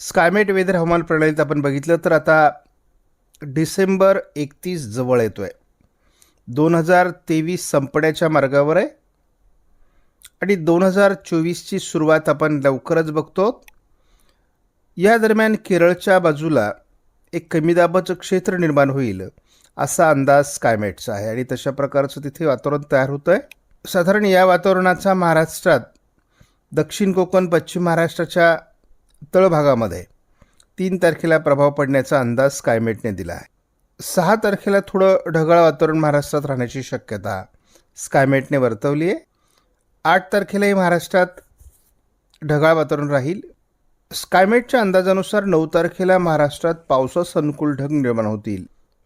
Skymet weather हवामान प्रणालीत आपण बघितलं तर आता डिसेंबर एकतीस जवळ येतो आहे दोन हजार तेवीस संपण्याच्या मार्गावर आहे. आणि दोन हजार चोवीसची सुरुवात आपण लवकरच बघतो. या दरम्यान केरळच्या बाजूला एक कमी दाबाचं क्षेत्र निर्माण होईल असा अंदाज स्कायमेटचा आहे. आणि तशा प्रकारचं तिथे वातावरण तयार होतं आहे साधारण या वातावरणाचा महाराष्ट्रात दक्षिण कोकण पश्चिम महाराष्ट्राच्या तळभागामध्ये तीन तारखेला प्रभाव पडण्याचा अंदाज स्कायमेटने दिला आहे. सहा तारखेला थोडं ढगाळ वातावरण महाराष्ट्रात राहण्याची शक्यता स्कायमेटने वर्तवली आहे आठ तारखेलाही महाराष्ट्रात ढगाळ वातावरण राहील. स्कायमेटच्या अंदाजानुसार नऊ तारखेला महाराष्ट्रात पावसास अनुकूल ढग निर्माण होतील.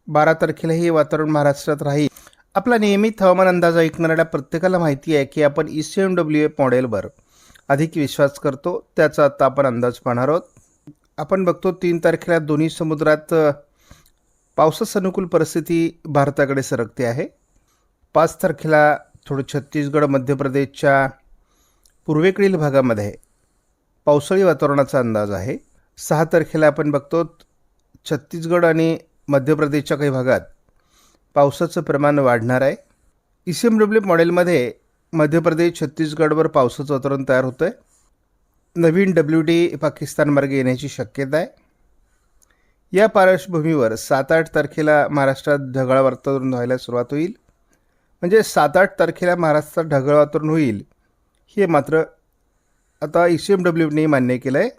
बारा तारखेला हे वातावरण महाराष्ट्रात राहील. आपला नियमित हवामान अंदाज ऐकणाऱ्या प्रत्येकाला माहिती आहे की आपण E C M W A मॉडेलवर अधिक विश्वास करतो त्याचा आता आपण अंदाज पाहणार आहोत. आपण बघतो तीन तारखेला दोन्ही समुद्रात पावसास अनुकूल परिस्थिती भारताकडे सरकते आहे. पाच तारखेला थोडं छत्तीसगड मध्य प्रदेशच्या पूर्वेकडील भागामध्ये पावसाळी वातावरणाचा अंदाज आहे. सहा तारखेला आपण बघतो छत्तीसगड आणि मध्य प्रदेशच्या काही भागात पावसाचं प्रमाण वाढणार आहे. ई सी एम डब्ल्यू मॉडेलमध्ये मध्य प्रदेश छत्तीसगडवर पावसाचं वातावरण तयार होतं आहे नवीन डब्ल्यू डी पाकिस्तानमार्गे येण्याची शक्यता आहे. या पार्श्वभूमीवर सात आठ तारखेला महाराष्ट्रात ढगाळ वातावरण व्हायला सुरुवात होईल. म्हणजे सात आठ तारखेला महाराष्ट्रात ढगाळ वातावरण होईल हे मात्र आता ई सी एम डब्ल्यूने मान्य केलं आहे